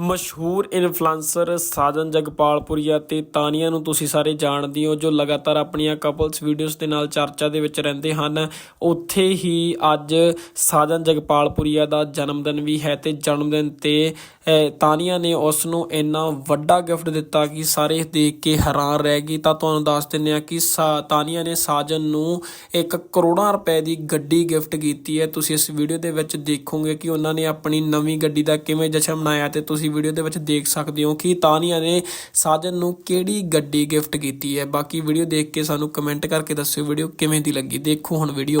ਮਸ਼ਹੂਰ ਇਨਫਲੂਐਂਸਰ ਸਾਜਨ ਜਗਪਾਲਪੁਰੀਆ ਤੇ ਤਾਨੀਆ ਨੂੰ ਤੁਸੀਂ ਸਾਰੇ ਜਾਣਦੇ ਹੋ, ਜੋ ਲਗਾਤਾਰ ਆਪਣੀਆਂ ਕਪਲਸ ਵੀਡੀਓਜ਼ ਦੇ ਨਾਲ ਚਰਚਾ ਦੇ ਵਿੱਚ ਰਹਿੰਦੇ ਹਨ। ਉੱਥੇ ਹੀ ਅੱਜ ਸਾਜਨ ਜਗਪਾਲਪੁਰੀਆ ਦਾ ਜਨਮ ਦਿਨ ਵੀ ਹੈ ਤੇ ਜਨਮ ਦਿਨ ਤੇ ਤਾਨੀਆ ਨੇ ਉਸ ਨੂੰ ਇੰਨਾ ਵੱਡਾ ਗਿਫਟ ਦਿੱਤਾ ਕਿ ਸਾਰੇ ਦੇਖ ਕੇ ਹੈਰਾਨ ਰਹਿ ਗਈ ਤਾਂ ਤੁਹਾਨੂੰ ਦੱਸ ਦਿੰਦੇ ਆ ਕਿ ਸਾ- ਤਾਨੀਆ ਨੇ ਸਾਜਨ ਨੂੰ ਇੱਕ ਕਰੋੜਾਂ ਰੁਪਏ ਦੀ ਗੱਡੀ ਗਿਫਟ ਕੀਤੀ ਹੈ। ਤੁਸੀਂ ਇਸ ਵੀਡੀਓ ਦੇ ਵਿੱਚ ਦੇਖੋਗੇ ਕਿ ਉਹਨਾਂ ਨੇ ਆਪਣੀ ਨਵੀਂ ਗੱਡੀ ਦਾ ਕਿਵੇਂ ਜਸ਼ਨ ਮਨਾਇਆ ਤੇ ਤੁਸੀਂ ਵੀਡੀਓ ਦੇ ਵਿੱਚ ਦੇਖ ਸਕਦੇ ਹੋ ਕਿ ਤਾਨੀਆ ਨੇ ਸਾਜਨ ਨੂੰ ਕਿਹੜੀ ਗੱਡੀ ਗਿਫਟ ਕੀਤੀ ਹੈ। ਬਾਕੀ ਵੀਡੀਓ ਦੇਖ ਕੇ ਸਾਨੂੰ ਕਮੈਂਟ ਕਰਕੇ ਦੱਸਿਓ ਵੀਡੀਓ ਕਿਵੇਂ ਦੀ ਲੱਗੀ। ਦੇਖੋ ਹੁਣ ਵੀਡੀਓ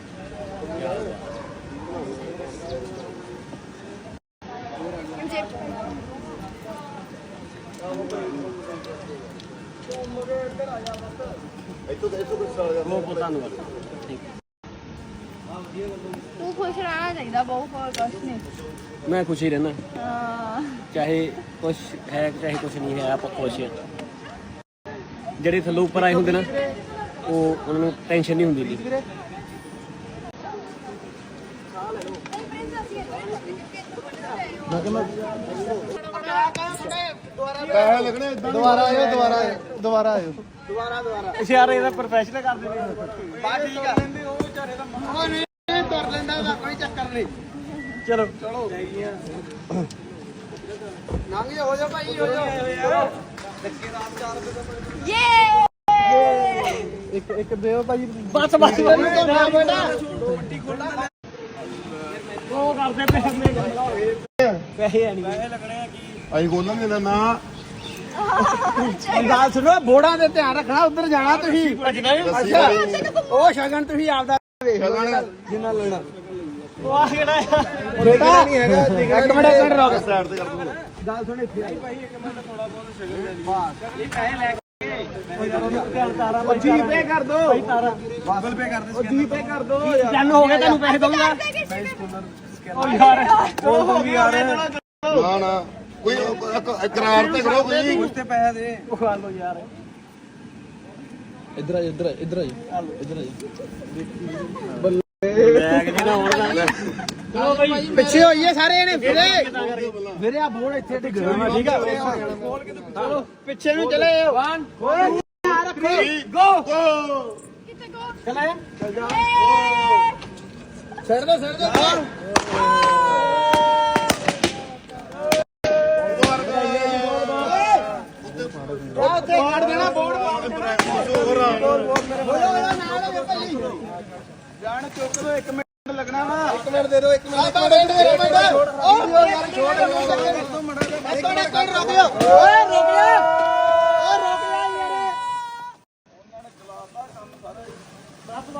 ਤੂੰ ਖੁਸ਼ ਰਹਿਣਾ ਚਾਹੀਦਾ ਬਹੁਤ ਹੋਰ ਕੁਛ ਨਹੀਂ। ਮੈਂ ਖੁਸ਼ ਹੀ ਰਹਿਣਾ। ਹਾਂ। ਚਾਹੇ ਕੁਛ ਹੈ ਚਾਹੇ ਕੁਛ ਨਹੀਂ ਹੈ ਆਪਾਂ ਖੁਸ਼ ਹਾਂ। ਜਿਹੜੇ ਥੱਲੋਂ ਉੱਪਰ ਆਏ ਹੁੰਦੇ ਨਾ ਉਹ ਉਹਨਾਂ ਨੂੰ ਟੈਨਸ਼ਨ ਨਹੀਂ ਹੁੰਦੀ ਦੁਬਾਰਾ ਆਇਓ ਦੁਬਾਰਾ ਆਇਓ ਦੁਬਾਰਾ ਆਇਓ। ਯਾਰ ਇਹਦਾ ਪ੍ਰੋਫੈਸ਼ਨਲ ਕਰ ਦਿੰਦੇ ਬਾ ਠੀਕ ਆ। ਉਹ ਨਹੀਂ ਤੁਰ ਲੈਂਦਾ ਉਹਦਾ ਕੋਈ ਚੱਕਰ ਨਹੀਂ। ਚਲੋ। ਨੰਗ ਜਾ ਹੋ ਜਾ ਭਾਈ ਹੋ ਜਾ ਯੇ ਇੱਕ ਇੱਕ ਦਿਓ ਭਾਈ। ਬਸ ਬਸ ਬੇਟਾ ਉਹ ਕਰਦੇ ਪੈਸੇ ਪੈਸੇ ਹੈ ਨਹੀਂ। ਅਸੀਂ ਖੋਲਾਂਗੇ ਨਾ ਨਾ ਗੱਲ ਸੁਣੋ ਬੋੜਾਂ ਦੇ ਧਿਆਨ ਰੱਖਣਾ ਉੱਧਰ ਜਾਣਾ ਤੁਸੀਂ। ਅੱਛਾ ਉਹ ਸ਼ਗਨ ਤੁਸੀਂ ਆਪਦਾ ਵੇਖ ਲਓ। ਸ਼ਗਨ। ਜਿੰਨਾ ਲੈਣਾ। ਉਹ ਆ ਕਿਹੜਾ? ਬੇਟਾ ਨਹੀਂ ਹੈਗਾ ਇੱਕ ਮਿੰਟ ਇੱਕ ਮਿੰਟ ਰੁਕ। ਸਾਈਡ ਤੇ ਕਰ ਦੂੰਗਾ। ਗੱਲ ਸੁਣ ਇੱਥੇ ਆਈ ਉਹ ਜੀ ਪੇ ਕਰ ਦੋ। ਤਾਰਾ। ਗੂਗਲ ਪੇ ਕਰ ਦੇ ਉਹ ਜੀ ਪੇ ਕਰ ਦੋ। ਹੋ ਗਿਆ ਤੁਹਾਨੂੰ ਪੈਸੇ ਦਊਂਗਾ। ਨਾ ਨਾ। ਕੋਈ ਇੱਕ- ਇੱਕ- ਇਕਰਾਰ ਤੇ ਕਰੋ ਕੋਈ। ਤੇ ਪੈਸੇ ਦੇ। ਉਹ ਖਾ ਲਓ ਯਾਰ। ਇੱਧਰ ਆ ਇੱਧਰ ਆ ਇੱਧਰ ਆ ਇੱਧਰ ਆ ਬੈਗ ਜੀ ਨਾ ਹੋਣਗਾ ਚਲੋ ਬਈ। ਪਿੱਛੇ ਹੋਈਏ ਸਾਰੇ ਇਹਨੇ ਫਿਰੇ। ਫਿਰੇ ਆ ਬੋਲ ਇੱਥੇ ਡਿੱਗ ਰਿਹਾ ਠੀਕ ਆ। ਚਲੋ। ਪਿੱਛੇ ਨੂੰ ਚਲੇ 1 ਗੋ ਕਿੱਥੇ ਗੋ ਚਲੇ। ਛੱਡ ਦੋ ਛੱਡ ਦੋ। ਬਾੜ ਦੇਣਾ ਬੋੜ ਜਾਣ ਚੁੱਕ ਦੋ 1 ਮਿੰਟ ਲੱਗਣਾ ਵਾ 1 ਮਿੰਟ ਦੇ ਦਿਓ 1 ਮਿੰਟ ਆ ਮਿੰਟ ਦੇ ਮਿੰਟ ਉਹ ਯਾਰ ਛੋੜ ਦੋ ਮਿੰਟ ਇੱਕ ਮਿੰਟ ਇੱਕ ਮਿੰਟ ਰੁਕ ਜਾ ਓਏ ਰੁਕ ਜਾ ਓ ਰੁਕ ਜਾ ਯਾਰ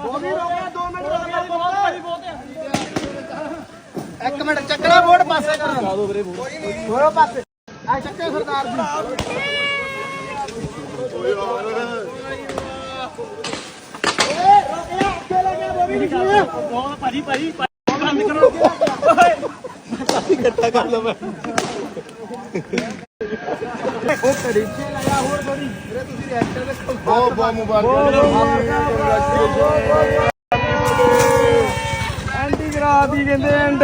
ਉਹ ਵੀ ਰੁਕ ਜਾ 2 ਮਿੰਟ ਰੁਕ ਜਾ ਬਹੁਤ ਭਾਜੀ ਬਹੁਤ ਇੱਕ ਮਿੰਟ, ਚੱਕਣਾ ਬੋਰਡ ਪਾਸੇ ਕਰ ਲਾ ਦੋ ਵੀਰੇ ਕੋਈ ਨਹੀਂ ਹੋਰੋ ਪਾਸੇ। ਆ ਚੱਕੇ ਸਰਦਾਰ ਜੀ। ਓਏ ਰੁਕ ਜਾ ਅੱਗੇ ਲੱਗਿਆ ਬੋਬੀ ਨਹੀਂ ਸੁਣਿਆ ਬਹੁਤ ਭਾਜੀ ਭਾਜੀ ਬੰਦ ਕਰੋ ਓਏ ਉਹ ਘੜੀ ਚ ਲਗਾ ਹੋਰ ਥੋੜੀ ਵੀਰੇ ਤੁਸੀਂ ਰਿਐਕਟਰ ਦੇ ਬਹੁਤ ਬਹੁਤ ਮੁਬਾਰਕਾਂ ਐਂਟੀ ਕਰਾ ਦੀ ਕਹਿੰਦੇ ਐਂਡ।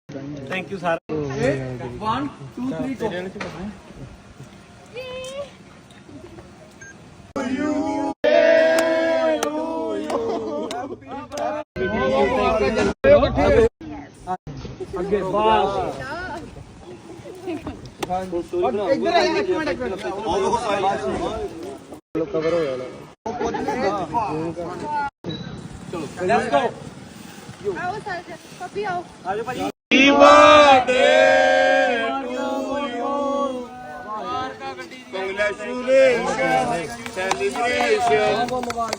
ਯੂ ਸਰ 1 2 3 ਗੋ ਅੱਗੇ ਬਾਸ ਇੱਧਰ ਆ ਇੱਕ ਮਿੰਟ ਇੱਕ ਮਿੰਟ ਲੈਟਸ ਗੋ ਆਓ ਸਰ ਪੱਪੀ ਆਓ ਆਜੋ ਭਾਜੀ ਸੈਲੀਬ੍ਰੇਸ਼ਨ ਬਹੁਤ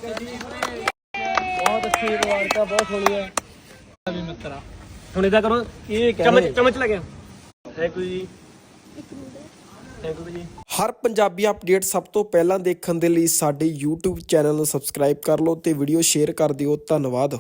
ਅੱਛੀ ਮੁਬਾਰਕਾਂ ਬਹੁਤ ਸੋਹਣੀ ਹੈ ਵੀ ਮਿੱਤਰਾ ਹੁਣ ਇਦਾਂ ਕਰੋ। ਇਹ ਚਮਚ ਚਮਚ ਲੱਗਿਆ thank you ji. Thank you ji. Har Punjabi update ਸਭ ਤੋਂ ਪਹਿਲਾਂ ਦੇਖਣ ਦੇ ਲਈ ਸਾਡੇ YouTube ਚੈਨਲ ਨੂੰ ਸਬਸਕ੍ਰਾਈਬ ਕਰ ਲਓ ਤੇ ਵੀਡੀਓ ਸ਼ੇਅਰ ਕਰ ਦਿਓ। ਧੰਨਵਾਦ।